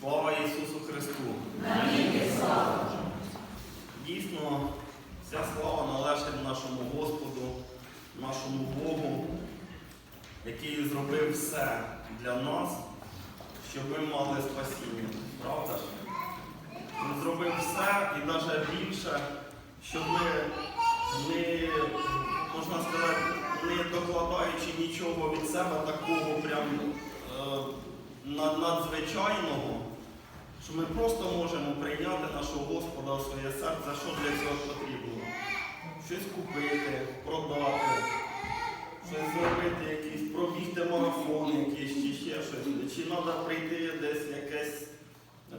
Слава Ісусу Христу! Дійсно, вся слава належить нашому Господу, нашому Богу, який зробив все для нас, щоб ми мали спасіння. Правда ж? Він зробив все і навіть більше, щоб ми не, можна сказати, не докладаючи нічого від себе такого прям е, надзвичайного, що ми просто можемо прийняти нашого Господа у своє серце, що для цього потрібно. Щось купити, продати, щось зробити, якийсь, пробігти марафон якийсь, чи ще щось. Чи треба прийти десь якесь,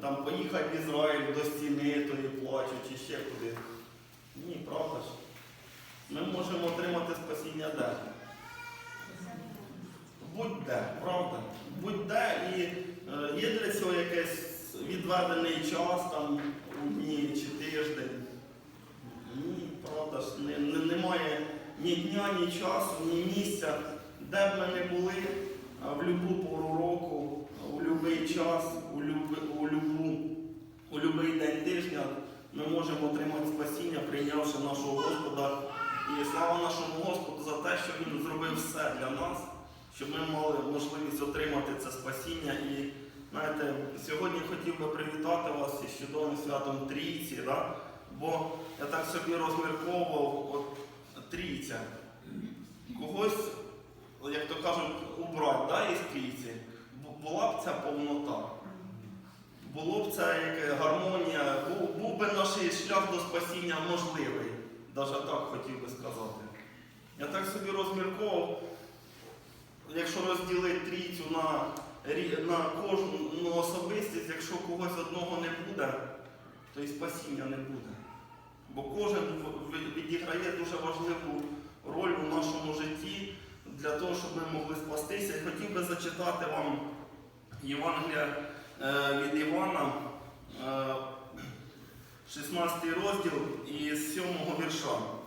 там, поїхати в Ізраїль до стіни, тої плачу, чи ще куди. Ні, правда ж? Ми можемо отримати спасіння де? Будь-де, правда? Будь-де і е, є для цього якийсь відведений час, там, дні чи тиждень. Ні, правда ж, не, не- немає ні дня, ні часу, ні місця, де б ми не були, в будь-яку пору року, у будь-який час, у любий день тижня ми можемо отримати спасіння, прийнявши нашого Господа. І слава нашому Господу за те, що Він зробив все для нас, щоб ми мали можливість отримати це спасіння. І знаєте, сьогодні хотів би привітати вас із чудовим святом Трійці, да? бо я так собі розмірковував, от трійця. Когось, як то кажуть, убрати да, із трійці, була б ця повнота. Було б це як гармонія, був, був би наш шлях до спасіння можливий. Навіть так хотів би сказати. Я так собі розмірковував, якщо розділити трійцю на, на кожну особистість, якщо когось одного не буде, то і спасіння не буде. Бо кожен відіграє дуже важливу роль у нашому житті для того, щоб ми могли спастися. І хотів би зачитати вам Євангелія е, від Івана, е, 16 розділ із 7 вірша.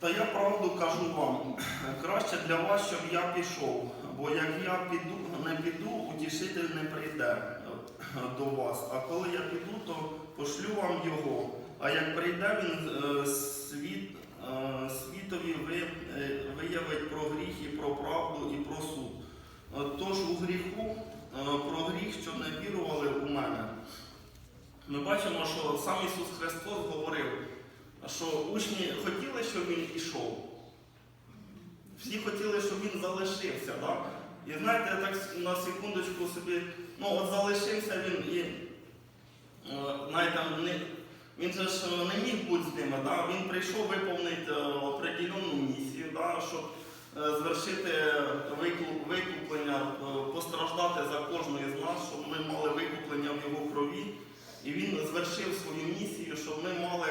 Та я правду кажу вам, краще для вас, щоб я пішов, бо як я піду, не піду, утішитель не прийде е, до вас. А коли я піду, то пошлю вам його. А як прийде він, е, світ, е, світові виявить про гріх і про правду і про суд. Тож у гріху, про гріх, що не вірували у мене. Ми бачимо, що сам Ісус Христос говорив, що учні хотіли, щоб Він пішов. Всі хотіли, щоб він залишився. Да? І знаєте, так на секундочку собі, ну от залишився він і е, знаєте, не, він же ж не міг бути з ними. Да? Він прийшов виповнити е, определенну місію, да? щоб е, звершити викуплення, е, постраждати за кожного з нас, щоб ми мали викуплення в його крові. І він звершив свою місію, щоб ми мали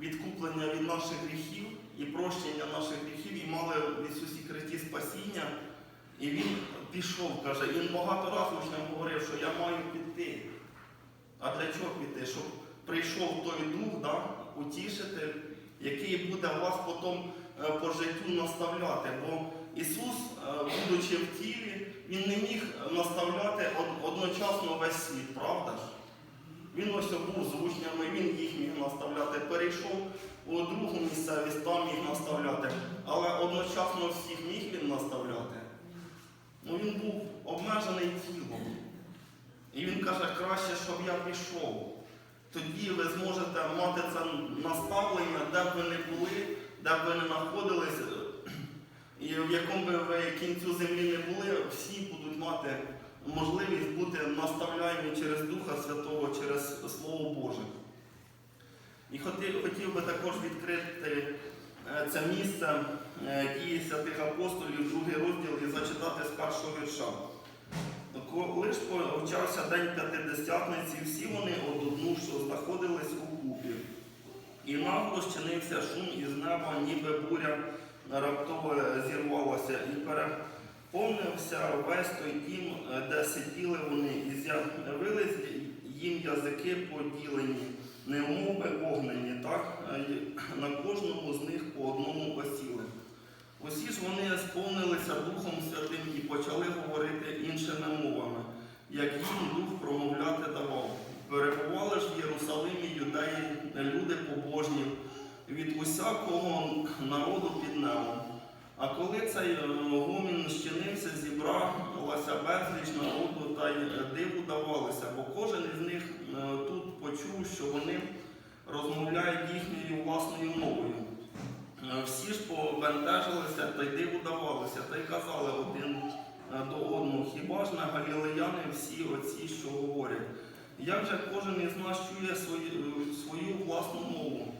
відкуплення від наших гріхів і прощення наших гріхів, і мали в Ісусі Христі спасіння. І він пішов, каже, він багато разів учням говорив, що я маю піти. А для чого піти? Щоб прийшов той дух, да, утішитель, який буде вас потім е, по життю наставляти. Бо Ісус, е, будучи в тілі, Він не міг наставляти одночасно весь світ, правда ж? Він ось був з учнями, він їх міг наставляти. Перейшов у другу місцевість, там міг наставляти. Але одночасно всіх міг він наставляти. Ну він був обмежений тілом. І він каже, краще, щоб я пішов. Тоді ви зможете мати це наставлення, де б ви не були, де б ви не знаходились, і в якому би ви кінцю землі не були, всі будуть мати можливість бути наставляємі через Духа Святого, через Слово Боже. І хотів, би також відкрити е, це місце е, дії святих апостолів, другий розділ, і зачитати з першого вірша. Коли ж почався день П'ятидесятниці, всі вони од одну, що знаходились у купі. І нагло щинився шум із неба, ніби буря раптово зірвалася, і переповнився весь той дім, е, де сиділи вони, і з'явились їм язики поділені, немови огнені, так е, на кожному з них по одному осіли. Усі ж вони сповнилися Духом Святим і почали говорити іншими мовами, як їм дух промовляти давав. Перебували ж в Єрусалимі юдеї, люди побожні від усякого народу під небом. А коли цей е, гомін щинився, зібралася безліч народу та е, диву давалися, бо кожен із них е, тут почув, що вони розмовляють їхньою власною мовою. Всі ж побентежилися та й диву давалися, та й казали один до одного, хіба ж на галілеяни всі оці, що говорять? Як же кожен із нас чує свою, свою власну мову,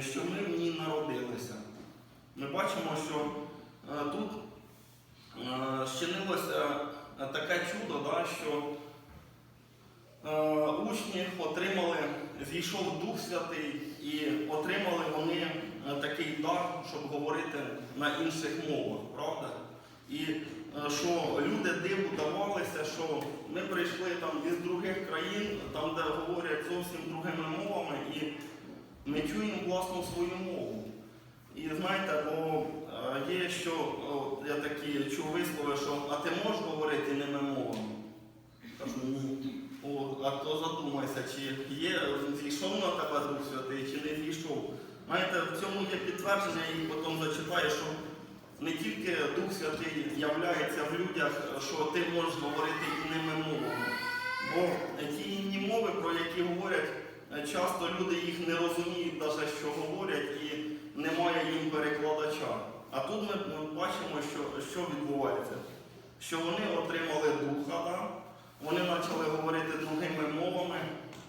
що ми в ній народилися? Ми бачимо, що тут е, щинилося е, таке чудо, да, що е, учні отримали, зійшов Дух Святий і отримали вони е, такий дар, щоб говорити на інших мовах, правда? І е, що люди диву давалися, що ми прийшли там із других країн, там, де говорять зовсім другими мовами, і ми чуємо власну свою мову. І знаєте, бо е, є, що о, я такі чув вислови, що а ти можеш говорити ними мовами? Кажу, ні. О, а то задумайся, чи є, зійшов на тебе Дух Святий, чи не зійшов. Знаєте, в цьому є підтвердження, і потім зачитаю, що не тільки Дух Святий являється в людях, що ти можеш говорити інними мовами. Бо ті інні мови, про які говорять, е, часто люди їх не розуміють, навіть що говорять, і немає їм перекладача. А тут ми ми бачимо, що, відбувається. Що вони отримали духа, да? вони почали говорити другими мовами,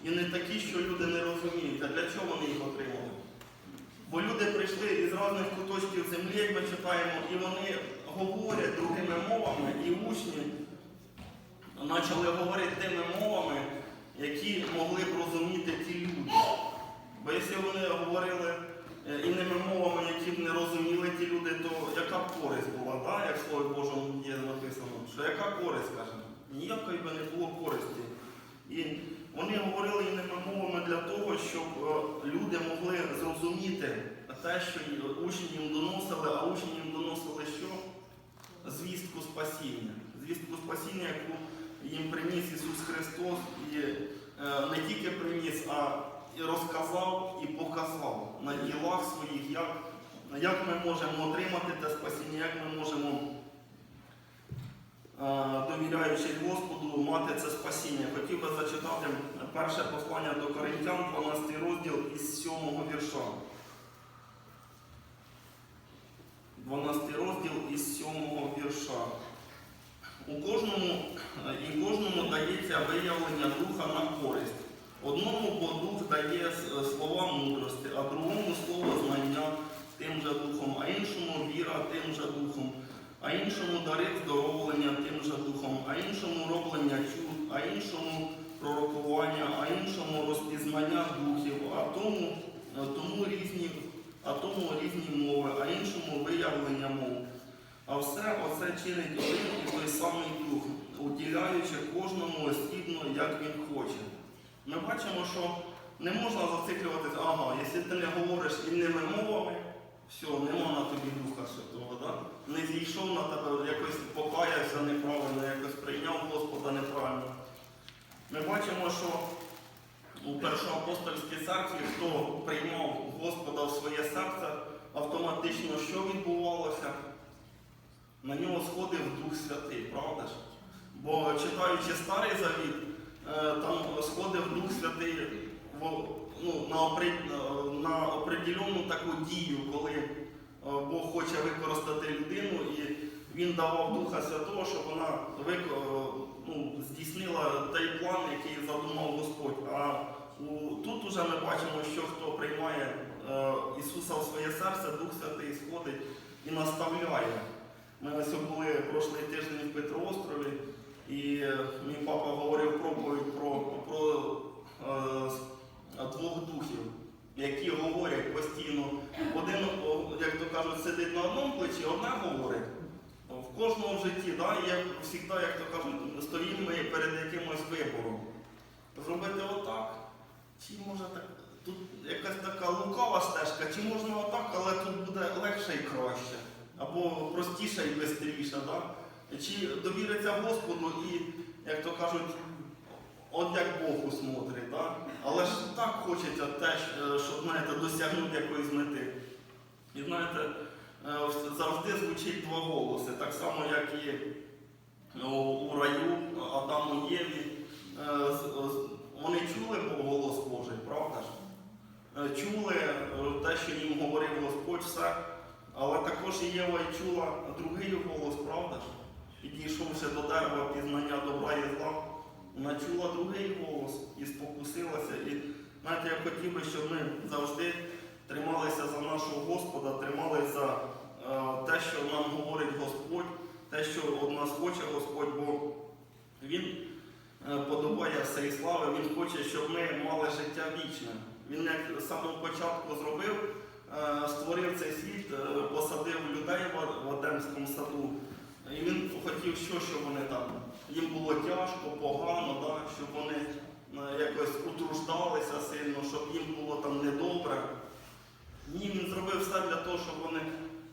і не такі, що люди не розуміють. А для чого вони їх отримали? Бо люди прийшли із різних куточків землі, як ми читаємо, і вони говорять другими мовами, і учні почали говорити тими мовами, які могли б розуміти ті люди. Бо якщо вони говорили інними мовами, які б не розуміли ті люди, то яка б користь була, да? як в Слові Божому є написано, що яка користь, каже? Ніякої би не було користі. І вони говорили інними мовами для того, щоб е, люди могли зрозуміти те, що й учні їм доносили, а учні їм доносили що? Звістку спасіння. Звістку спасіння, яку їм приніс Ісус Христос, і е, не тільки приніс, а розказав і показав на ділах своїх, як, як ми можемо отримати те спасіння, як ми можемо довіряючи Господу, мати це спасіння. Хотів би зачитати перше послання до Коринтян, 12 розділ із 7 вірша. 12 розділ із 7 вірша. У кожному, і кожному дається виявлення духа на користь. Одному дух дає слова мудрості, а другому слово знання тим же духом, а іншому віра тим же духом а іншому дари здоровлення тим же духом, а іншому роблення чуд, а іншому пророкування, а іншому розпізнання духів, а тому, тому різні, а тому різні мови, а іншому виявлення мов. А все оце чинить один і той самий дух, уділяючи кожному осібно, як він хоче. Ми бачимо, що не можна зациклюватися, ага, якщо ти не говориш інними мовами, все, нема на тобі Духа Святого, да? не зійшов на тебе, якось покаявся неправильно, якось прийняв Господа неправильно. Ми бачимо, що у першоапостольській церкві, хто приймав Господа в своє серце, автоматично що відбувалося? На нього сходив Дух Святий, правда ж? Бо читаючи Старий Завіт, там сходив Дух Святий ну, на, опри- на определенну таку дію, коли е, Бог хоче використати людину, і він давав Духа Святого, щоб вона е, ну, здійснила той план, який задумав Господь. А тут уже ми бачимо, що хто приймає е, Ісуса в своє серце, Дух Святий сходить і наставляє. Ми ось були прошлий тиждень в Петроострові, і е, мій папа говорив проповідь про, про е, двох духів, які говорять постійно. Один, як то кажуть, сидить на одному плечі, одне говорить. В кожному житті, да, є завжди, як то кажуть, стоїмо ми перед якимось вибором. Зробити отак, чи може так, тут якась така лукава стежка, чи можна отак, але тут буде легше і краще. Або простіше і швидше. Да? Чи довіриться Господу і, як то кажуть, от як Бог усмотрить, да? але ж так хочеться теж, е, щоб знаєте, досягнути якоїсь мети. І знаєте, е, завжди звучить два голоси, так само, як і у, у раю Адаму Єві. Е, Вони чули голос Божий, правда ж? Е, Чули е, те, що їм говорив Господь, все. Але також і Єва і чула другий голос, правда ж? Підійшовши до дерева пізнання добра і зла, вона чула другий голос і спокусилася. І знаєте, я хотів би, щоб ми завжди трималися за нашого Господа, трималися за е, те, що нам говорить Господь, те, що від нас хоче Господь, бо Він е, подобає і слави, Він хоче, щоб ми мали життя вічне. Він як з самого початку зробив, е, створив цей світ, е, посадив людей в- в Едемському саду. І хотів, що, вони там, їм було тяжко, погано, да, щоб вони е, якось утруждалися сильно, щоб їм було там недобре. Ні, він зробив все для того, щоб вони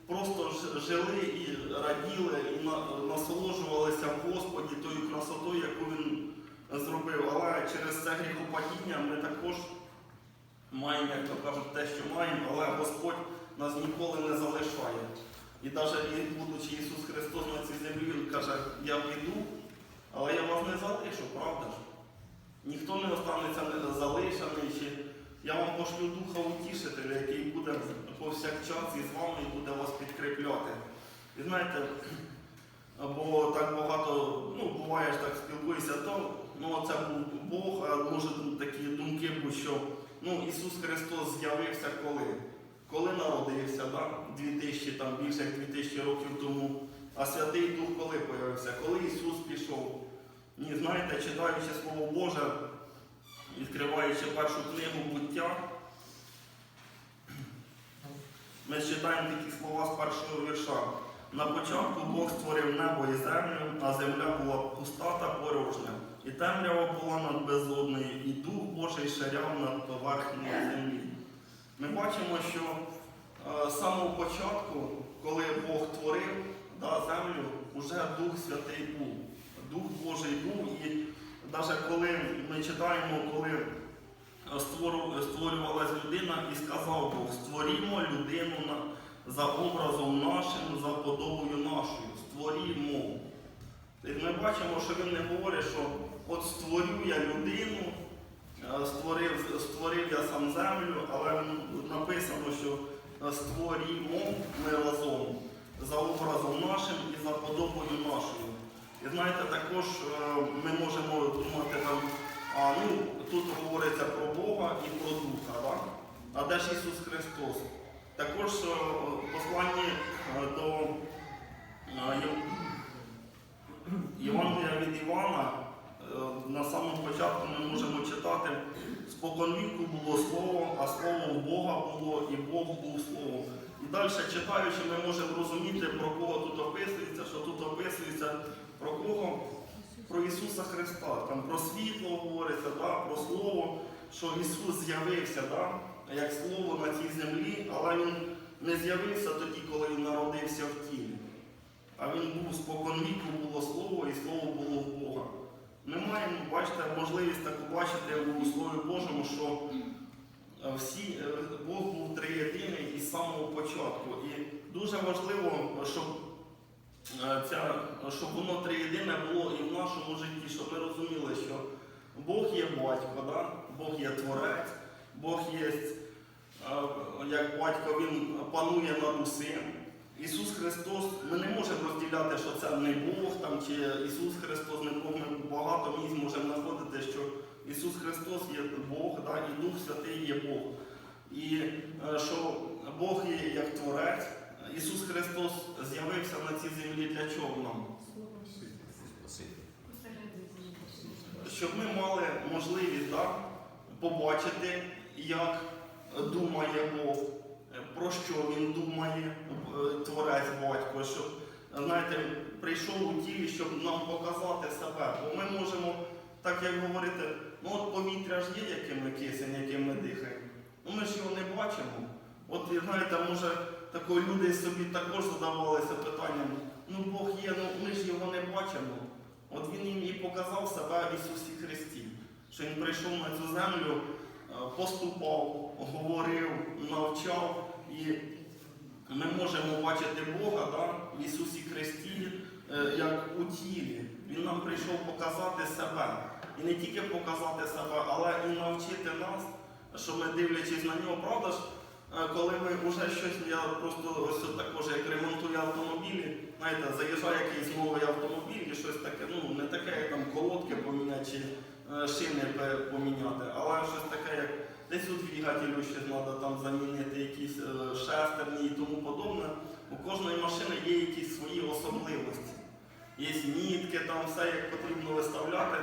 просто жили і раділи, і насолоджувалися в Господі тою красотою, яку він зробив. Але через це гріхопадіння ми також маємо, як то кажуть, те, що маємо, але Господь нас ніколи не залишає. І навіть будучи Ісус Христос на цій землі, Він каже, я піду, але я вас не залишу, правда ж? Ніхто не останеться не- залишений, чи я вам пошлю Духа Утішителя, який буде повсякчас із вами і буде вас підкріпляти. І знаєте, бо так багато, ну, буває ж так спілкуєшся, то ну, це був Бог, а може такі думки будуть, що ну, Ісус Христос з'явився коли? Коли народився, да? 2000, там, більше як 2000 років тому. А Святий Дух коли появився? Коли Ісус пішов? Ні, знаєте, читаючи Слово Боже, відкриваючи першу книгу буття, ми читаємо такі слова з першого вірша. На початку Бог створив небо і землю, а земля була пуста та порожня. І темрява була над безодною, і Дух Божий ширяв над поверхнею землі. Ми бачимо, що е, з самого початку, коли Бог творив да, землю, вже Дух Святий був. Дух Божий був. І навіть коли ми читаємо, коли е, створювалась людина, і сказав Бог, створімо людину за образом нашим, за подобою нашою. Створімо. Ми бачимо, що він не говорить, що от створю я людину, створив, створив я сам землю, але написано, що е, створімо ми разом за образом нашим і за подобою нашою. І знаєте, також е, ми можемо думати там, а ну тут говориться про Бога і про Духа, да? а де ж Ісус Христос? Також е, е, до е, Євангелія від Івана, е, на самому початку ми можемо читати, спокон віку було слово, а слово в Бога було, і Бог був словом. І далі читаючи, ми можемо розуміти, про кого тут описується, що тут описується про кого? Про Ісуса Христа. Там про світло говориться, да? про Слово, що Ісус з'явився, да? як Слово на цій землі, але Він не з'явився тоді, коли Він народився в тілі. А він був спокон віку було слово, і слово було в Бога. Ми маємо, бачите, можливість так побачити у Слові Божому, що е, всі, е, Бог був триєдиний із самого початку. І дуже важливо, щоб, е, ця, щоб воно триєдине було і в нашому житті, щоб ми розуміли, що Бог є батько, да? Бог є творець, Бог є, як батько, він панує над усім. Ісус Христос, ми не можемо розділяти, що це не Бог там, чи Ісус Христос не Бог. Ми багато місць можемо знаходити, що Ісус Христос є Бог, да, і Дух Святий є Бог. І е, що Бог є як Творець. Ісус Христос з'явився на цій землі для чого нам? Щоб ми мали можливість да, побачити, як думає Бог, про що він думає, е, творець батько, щоб знаєте, прийшов у тілі, щоб нам показати себе. Бо ми можемо, так як говорити, ну от повітря ж є, яким ми кисень, яким ми дихаємо. Ну ми ж його не бачимо. От знаєте, може такої люди собі також задавалися питанням, ну Бог є, ну ми ж його не бачимо, от він їм і показав себе в Ісусі Христі, що Він прийшов на цю землю, е, поступав, говорив, навчав, і ми можемо бачити Бога да, в Ісусі Христі, е, як у тілі. Він нам прийшов показати себе. І не тільки показати себе, але і навчити нас, що ми дивлячись на нього, правда ж, е, коли ми вже щось, я просто ось також як ремонтую автомобілі, знаєте, заїжджає якийсь новий автомобіль і щось таке, ну не таке, як там колодки поміняти чи е, шини поміняти, але щось таке, як десь у двигателю щось треба там замінити, якісь е, шестерні і тому подобне. У кожної машини є якісь свої особливості. Є нітки, там все як потрібно виставляти.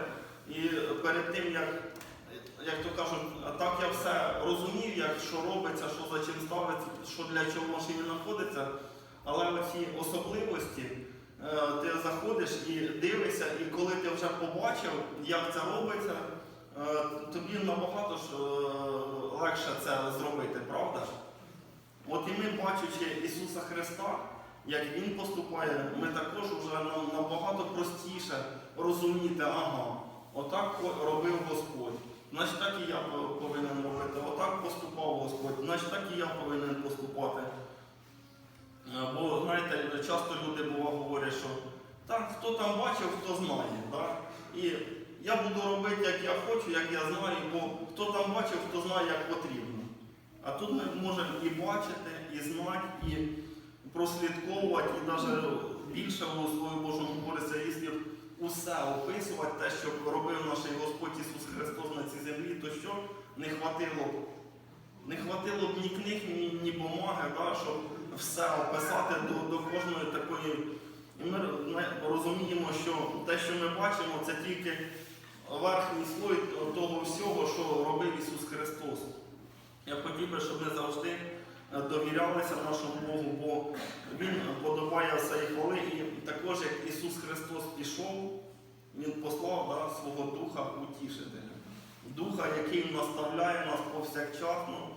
І перед тим, як, як то кажуть, так я все розумів, як що робиться, що за чим ставиться, що для чого в машині знаходиться. Але оці особливості, е, ти заходиш і дивишся, і коли ти вже побачив, як це робиться, тобі набагато ж е, легше це зробити, правда? От і ми, бачачи Ісуса Христа, як Він поступає, ми також вже набагато простіше розуміти, ага, отак робив Господь. Значить так і я повинен робити, отак поступав Господь, значить так і я повинен поступати. Е, Бо, знаєте, часто люди бува говорять, що так, хто там бачив, хто знає. Да? І я буду робити, як я хочу, як я знаю, бо хто там бачив, хто знає, як потрібно. А тут ми можемо і бачити, і знати, і прослідковувати, і навіть більше Слові Божому говориться, якщо усе описувати, те, що робив наш Господь Ісус Христос на цій землі, то що не хватило б? Не хватило б ні книг, ні, ні бумаги, да, щоб все описати до, до кожної такої. І ми розуміємо, що те, що ми бачимо, це тільки верхній слой того всього, що робив Ісус Христос. Я хотів би, щоб ми завжди е, довірялися нашому Богу, бо Він подобає все і хвали. І також як Ісус Христос пішов, Він послав да, свого Духа утішителя. Духа, який наставляє нас повсякчасно,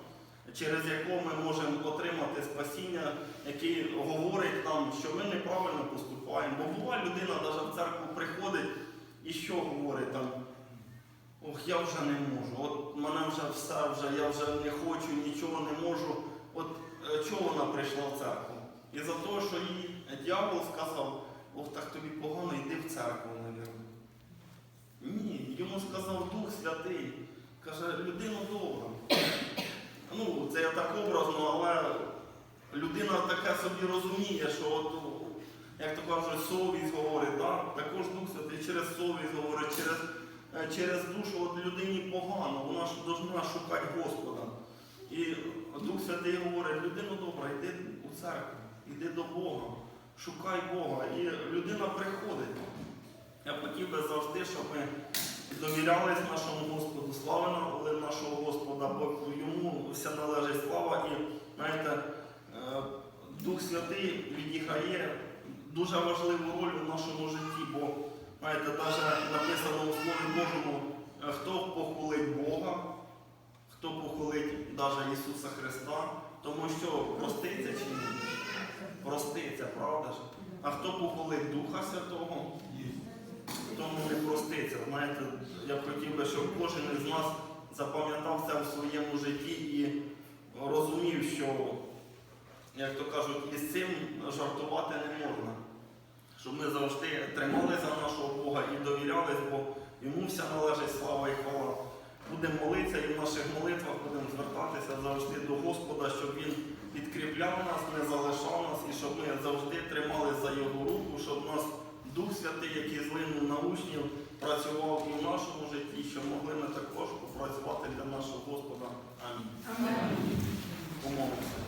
через якого ми можемо отримати спасіння, який говорить нам, що ми неправильно поступаємо. Бо була людина навіть в церкву приходить і що говорить там? Ох, я вже не можу. От мене вже все, вже, я вже не хочу, нічого не можу. От е, чого вона прийшла в церкву? І за те, що їй дьявол сказав, ох, так тобі погано, йди в церкву, мабуть. Ні, йому сказав Дух Святий. Каже, людина добра. Ну, це я так образно, але людина таке собі розуміє, що от, як то кажуть, совість говорить, да? також Дух Святий через совість говорить, через, через душу от людині погано, вона ж повинна шукати Господа. І Дух Святий говорить, людина добра, йди у церкву, йди до Бога, шукай Бога. І людина приходить. Я хотів би завжди, щоб ми довірялись нашому Господу, славили нашого Господа, бо йому вся належить слава. І знаєте, е, Дух Святий відіграє дуже важливу роль у нашому житті, бо знаєте, навіть написано у Слові Божому, е, хто похвалить Бога, хто похвалить навіть Ісуса Христа, тому що проститься чи ні? Проститься, правда ж? А хто похвалить Духа Святого, тому не проститься. Знаєте, я б хотів би, щоб кожен із нас запам'ятав це в своєму житті і розумів, що, як то кажуть, із цим жартувати не можна щоб ми завжди трималися за нашого Бога і довірялись, бо йому вся належить слава і хвала. Будемо молитися і в наших молитвах будемо звертатися завжди до Господа, щоб Він підкріпляв нас, не залишав нас і щоб ми завжди трималися за Його руку, щоб нас Дух Святий, який злинув на учнів, працював і в нашому житті, щоб могли ми також попрацювати для нашого Господа. Амінь. Амінь. Помолимося.